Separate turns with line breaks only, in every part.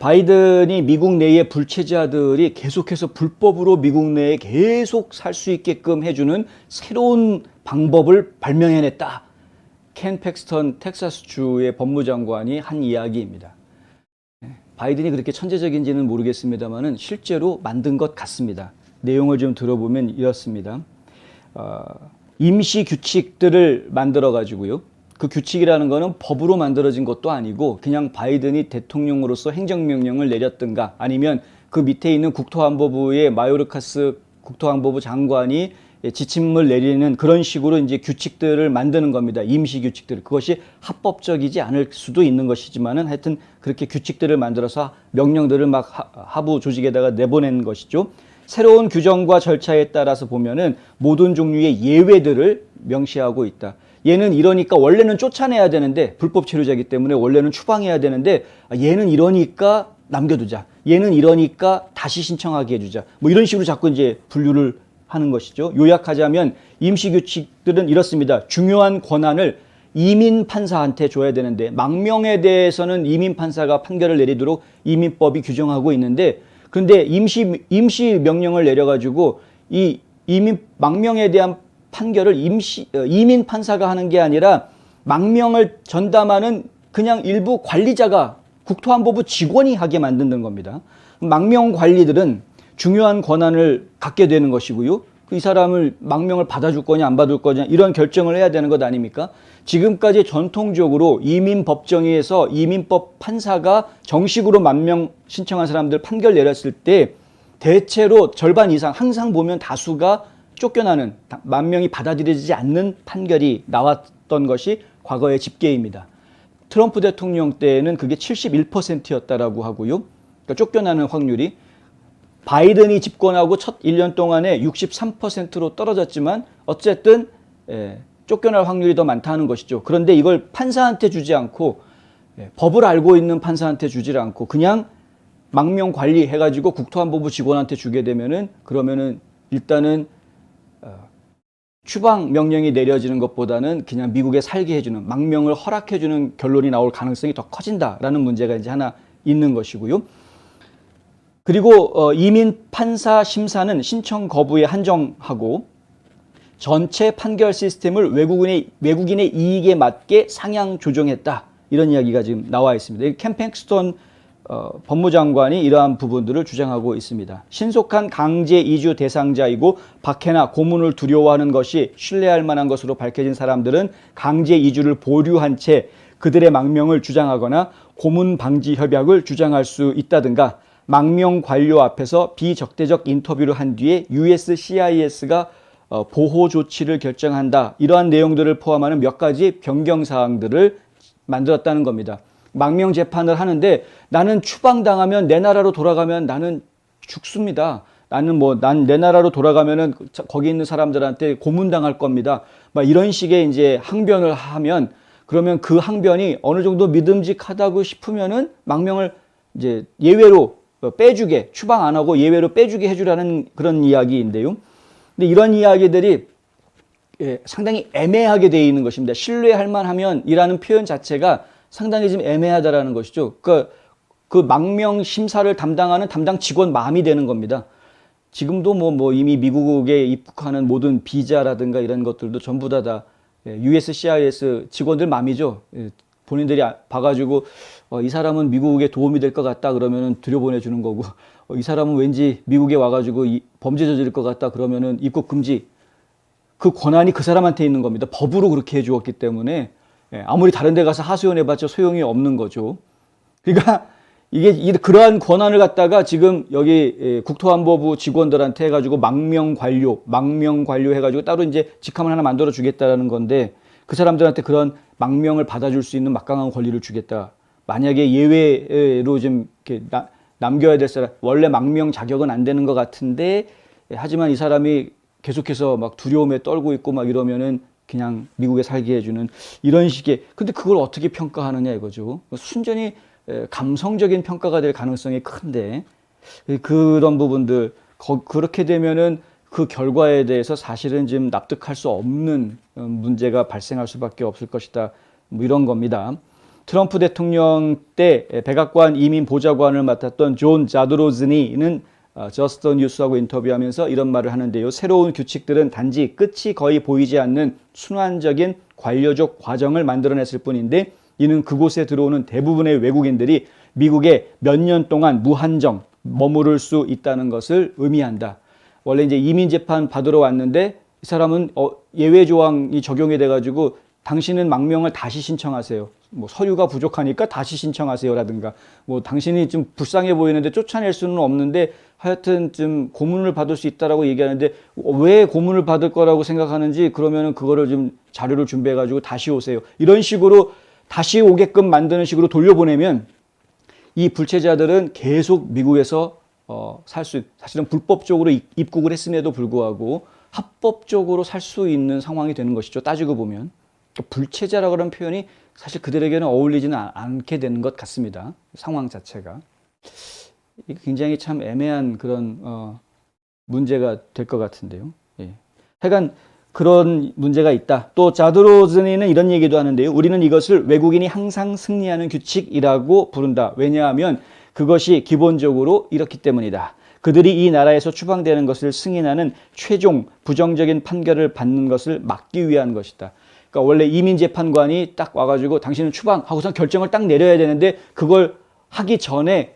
바이든이 미국 내의 불체자들이 계속해서 불법으로 미국 내에 계속 살 수 있게끔 해주는 새로운 방법을 발명해냈다. 켄 팩스턴 텍사스주의 법무장관이 한 이야기입니다. 네, 바이든이 그렇게 천재적인지는 모르겠습니다만은 실제로 만든 것 같습니다. 내용을 좀 들어보면 이렇습니다. 어, 임시 규칙들을 만들어 가지고요. 그 규칙이라는 거는 법으로 만들어진 것도 아니고 그냥 바이든이 대통령으로서 행정명령을 내렸든가 아니면 그 밑에 있는 국토안보부의 마요르카스 국토안보부 장관이 지침을 내리는 그런 식으로 이제 규칙들을 만드는 겁니다. 임시 규칙들. 그것이 합법적이지 않을 수도 있는 것이지만은 하여튼 그렇게 규칙들을 만들어서 명령들을 막 하- 하부 조직에다가 내보낸 것이죠. 새로운 규정과 절차에 따라서 보면은 모든 종류의 예외들을 명시하고 있다. 얘는 이러니까 원래는 쫓아내야 되는데 불법 체류자이기 때문에 원래는 추방해야 되는데 아, 얘는 이러니까 남겨두자. 얘는 이러니까 다시 신청하게 해주자. 뭐 이런 식으로 자꾸 이제 분류를 하는 것이죠. 요약하자면 임시규칙들은 이렇습니다. 중요한 권한을 이민 판사한테 줘야 되는데 망명에 대해서는 이민 판사가 판결을 내리도록 이민법이 규정하고 있는데 그런데 임시 임시 명령을 내려 가지고 이 이민 망명에 대한 판결을 임시 어, 이민 판사가 하는 게 아니라 망명을 전담하는 그냥 일부 관리자가 국토안보부 직원이 하게 만드는 겁니다. 망명 관리들은 중요한 권한을 갖게 되는 것이고요. 그이 사람을 망명을 받아줄 거냐 안 받을 거냐 이런 결정을 해야 되는 것 아닙니까? 지금까지 전통적으로 이민법정위에서 이민법 판사가 정식으로 망명 신청한 사람들 판결 내렸을 때 대체로 절반 이상 항상 보면 다수가 쫓겨나는 다- 만명이 받아들여지지 않는 판결이 나왔던 것이 과거의 집계입니다. 트럼프 대통령 때는 그게 71%였다라고 하고요. 그러니까 쫓겨나는 확률이 바이든이 집권하고 첫 1년 동안에 63%로 떨어졌지만 어쨌든 예, 쫓겨날 확률이 더 많다는 것이죠. 그런데 이걸 판사한테 주지 않고 예, 법을 알고 있는 판사한테 주질 않고 그냥 망명 관리 해가지고 국토안보부 직원한테 주게 되면은 그러면은 일단은 어, 추방 명령이 내려지는 것보다는 그냥 미국에 살게 해주는 망명을 허락해주는 결론이 나올 가능성이 더 커진다라는 문제가 이제 하나 있는 것이고요. 그리고 어, 이민 판사 심사는 신청 거부에 한정하고 전체 판결 시스템을 외국인의 외국인의 이익에 맞게 상향 조정했다 이런 이야기가 지금 나와 있습니다. 이 캠팽스톤 어, 법무장관이 이러한 부분들을 주장하고 있습니다. 신속한 강제 이주 대상자이고 박해나 고문을 두려워하는 것이 신뢰할 만한 것으로 밝혀진 사람들은 강제 이주를 보류한 채 그들의 망명을 주장하거나 고문 방지 협약을 주장할 수 있다든가 망명 관료 앞에서 비적대적 인터뷰를 한 뒤에 USCIS가 어, 보호 조치를 결정한다. 이러한 내용들을 포함하는 몇 가지 변경 사항들을 만들었다는 겁니다. 망명 재판을 하는데 나는 추방당하면 내 나라로 돌아가면 나는 죽습니다. 나는 뭐 난 내 나라로 돌아가면은 저- 거기 있는 사람들한테 고문당할 겁니다. 막 이런 식의 이제 항변을 하면 그러면 그 항변이 어느 정도 믿음직하다고 싶으면은 망명을 이제 예외로 어, 빼주게 추방 안 하고 예외로 빼주게 해주라는 그런 이야기인데요. 근데 이런 이야기들이 예, 상당히 애매하게 되어 있는 것입니다. 신뢰할 만하면이라는 표현 자체가 상당히 좀 애매하다라는 것이죠. 그러니까 그 망명 심사를 담당하는 담당 직원 마음이 되는 겁니다. 지금도 뭐, 뭐 이미 미국에 입국하는 모든 비자라든가 이런 것들도 전부 다 다 USCIS 직원들 마음이죠. 예, 본인들이 아- 봐가지고 어, 이 사람은 미국에 도움이 될 것 같다 그러면은 들여보내주는 거고 어, 이 사람은 왠지 미국에 와가지고 이 범죄 저지를 것 같다 그러면은 입국 금지 그 권한이 그 사람한테 있는 겁니다. 법으로 그렇게 해주었기 때문에 예, 아무리 다른 데 가서 하소연해봤자 소용이 없는 거죠. 그러니까 이게 이- 그러한 권한을 갖다가 지금 여기 예, 국토안보부 직원들한테 해가지고 망명 관료, 망명 관료 해가지고 따로 이제 직함을 하나 만들어 주겠다라는 건데 그 사람들한테 그런 망명을 받아줄 수 있는 막강한 권리를 주겠다. 만약에 예외로 좀 이렇게 나- 남겨야 될 사람 원래 망명 자격은 안 되는 것 같은데 예, 하지만 이 사람이 계속해서 막 두려움에 떨고 있고 막 이러면은 그냥 미국에 살게 해주는 이런 식의 근데 그걸 어떻게 평가하느냐 이거죠. 순전히 에, 감성적인 평가가 될 가능성이 큰데 에, 그런 부분들 거- 그렇게 되면은 그 결과에 대해서 사실은 지금 납득할 수 없는 어, 문제가 발생할 수밖에 없을 것이다. 뭐 이런 겁니다. 트럼프 대통령 때 백악관 이민 보좌관을 맡았던 존 자드로즈니는 어, 저스트 뉴스하고 인터뷰하면서 이런 말을 하는데요. 새로운 규칙들은 단지 끝이 거의 보이지 않는 순환적인 관료적 과정을 만들어냈을 뿐인데 이는 그곳에 들어오는 대부분의 외국인들이 미국에 몇 년 동안 무한정 머무를 수 있다는 것을 의미한다. 원래 이제 이민 재판 받으러 왔는데 이 사람은 어, 예외 조항이 적용이 돼 가지고 당신은 망명을 다시 신청하세요. 뭐 서류가 부족하니까 다시 신청하세요라든가 뭐 당신이 좀 불쌍해 보이는데 쫓아낼 수는 없는데 하여튼 좀 고문을 받을 수 있다라고 얘기하는데 왜 고문을 받을 거라고 생각하는지 그러면은 그거를 좀 자료를 준비해 가지고 다시 오세요. 이런 식으로 다시 오게끔 만드는 식으로 돌려보내면 이 불체자들은 계속 미국에서 어, 살 수, 사실은 불법적으로 입- 입국을 했음에도 불구하고 합법적으로 살 수 있는 상황이 되는 것이죠. 따지고 보면. 그러니까 불체자라고 하는 표현이 사실 그들에게는 어울리지는 아- 않게 되는 것 같습니다. 상황 자체가. 굉장히 참 애매한 그런, 어, 문제가 될 것 같은데요. 예. 하여간 그런 문제가 있다. 또 자드로즈니는 이런 얘기도 하는데요. 우리는 이것을 외국인이 항상 승리하는 규칙이라고 부른다. 왜냐하면 그것이 기본적으로 이렇기 때문이다. 그들이 이 나라에서 추방되는 것을 승인하는 최종 부정적인 판결을 받는 것을 막기 위한 것이다. 그러니까 원래 이민 재판관이 딱 와가지고 당신은 추방 하고선 결정을 딱 내려야 되는데 그걸 하기 전에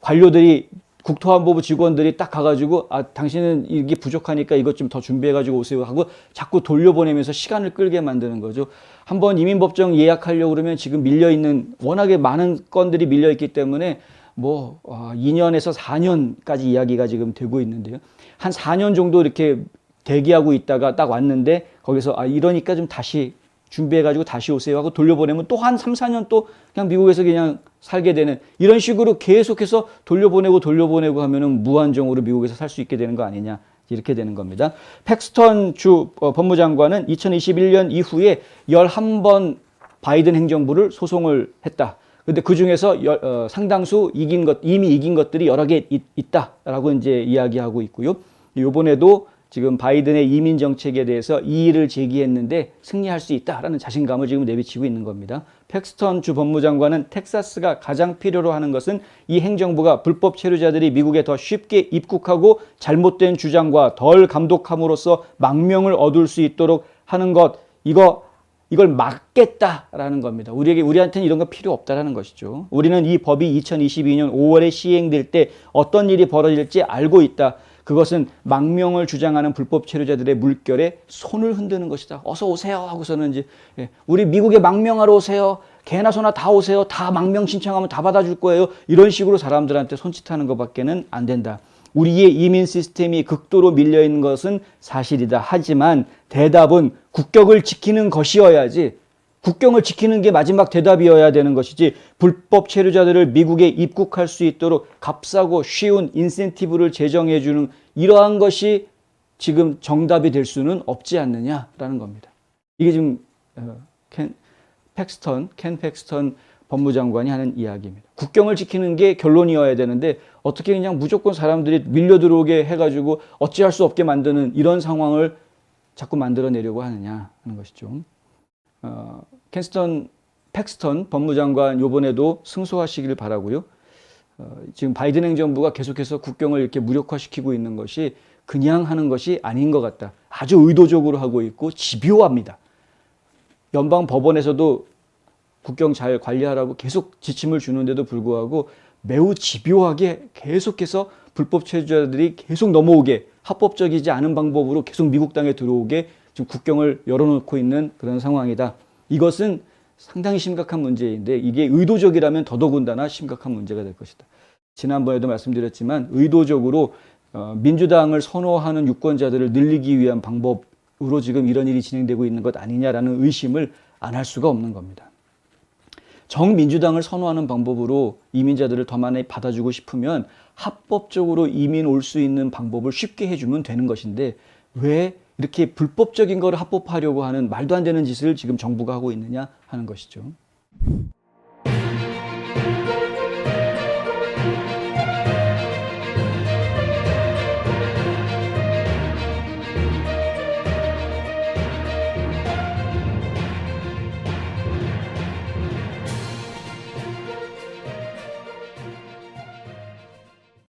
관료들이 국토안보부 직원들이 딱 가가지고 아 당신은 이게 부족하니까 이것 좀 더 준비해가지고 오세요 하고 자꾸 돌려보내면서 시간을 끌게 만드는 거죠. 한번 이민법정 예약하려고 그러면 지금 밀려 있는 워낙에 많은 건들이 밀려 있기 때문에 뭐 어, 2년에서 4년까지 이야기가 지금 되고 있는데요. 한 4년 정도 이렇게 대기하고 있다가 딱 왔는데 거기서 아 이러니까 좀 다시 준비해가지고 다시 오세요 하고 돌려보내면 또 한 3, 4년 또 그냥 미국에서 그냥 살게 되는 이런 식으로 계속해서 돌려보내고 돌려보내고 하면은 무한정으로 미국에서 살 수 있게 되는 거 아니냐. 이렇게 되는 겁니다. 팩스턴 주 어, 법무장관은 2021년 이후에 11번 바이든 행정부를 소송을 했다. 근데 그 중에서 어, 상당수 이긴 것, 이미 이긴 것들이 여러 개 있, 있다라고 이제 이야기하고 있고요. 요번에도 지금 바이든의 이민 정책에 대해서 이의를 제기했는데 승리할 수 있다라는 자신감을 지금 내비치고 있는 겁니다. 팩스턴 주 법무장관은 텍사스가 가장 필요로 하는 것은 이 행정부가 불법 체류자들이 미국에 더 쉽게 입국하고 잘못된 주장과 덜 감독함으로써 망명을 얻을 수 있도록 하는 것 이거 이걸 막겠다라는 겁니다. 우리에게 우리한테는 이런 거 필요 없다라는 것이죠. 우리는 이 법이 2022년 5월에 시행될 때 어떤 일이 벌어질지 알고 있다. 그것은 망명을 주장하는 불법 체류자들의 물결에 손을 흔드는 것이다. 어서 오세요 하고서는 이제 예, 우리 미국에 망명하러 오세요. 개나 소나 다 오세요. 다 망명 신청하면 다 받아줄 거예요. 이런 식으로 사람들한테 손짓하는 것밖에는 안 된다. 우리의 이민 시스템이 극도로 밀려 있는 것은 사실이다. 하지만 대답은 국격을 지키는 것이어야지 국경을 지키는 게 마지막 대답이어야 되는 것이지 불법 체류자들을 미국에 입국할 수 있도록 값싸고 쉬운 인센티브를 제정해 주는 이러한 것이 지금 정답이 될 수는 없지 않느냐라는 겁니다. 이게 지금 어, 켄 팩스턴 켄 팩스턴 법무장관이 하는 이야기입니다. 국경을 지키는 게 결론이어야 되는데 어떻게 그냥 무조건 사람들이 밀려 들어오게 해가지고 어찌할 수 없게 만드는 이런 상황을 자꾸 만들어내려고 하느냐 하는 것이죠. 어, 켄스턴 팩스턴 법무장관 요번에도 승소하시기를 바라고요. 어, 지금 바이든 행정부가 계속해서 국경을 이렇게 무력화시키고 있는 것이 그냥 하는 것이 아닌 것 같다. 아주 의도적으로 하고 있고 집요합니다. 연방 법원에서도 국경 잘 관리하라고 계속 지침을 주는데도 불구하고 매우 집요하게 계속해서 불법 체류자들이 계속 넘어오게 합법적이지 않은 방법으로 계속 미국 땅에 들어오게 지금 국경을 열어놓고 있는 그런 상황이다. 이것은 상당히 심각한 문제인데 이게 의도적이라면 더더군다나 심각한 문제가 될 것이다. 지난번에도 말씀드렸지만 의도적으로 어, 민주당을 선호하는 유권자들을 늘리기 위한 방법으로 지금 이런 일이 진행되고 있는 것 아니냐라는 의심을 안 할 수가 없는 겁니다. 정민주당을 선호하는 방법으로 이민자들을 더 많이 받아주고 싶으면 합법적으로 이민 올 수 있는 방법을 쉽게 해주면 되는 것인데 왜 이렇게 불법적인 걸 합법화하려고 하는 말도 안 되는 짓을 지금 정부가 하고 있느냐 하는 것이죠.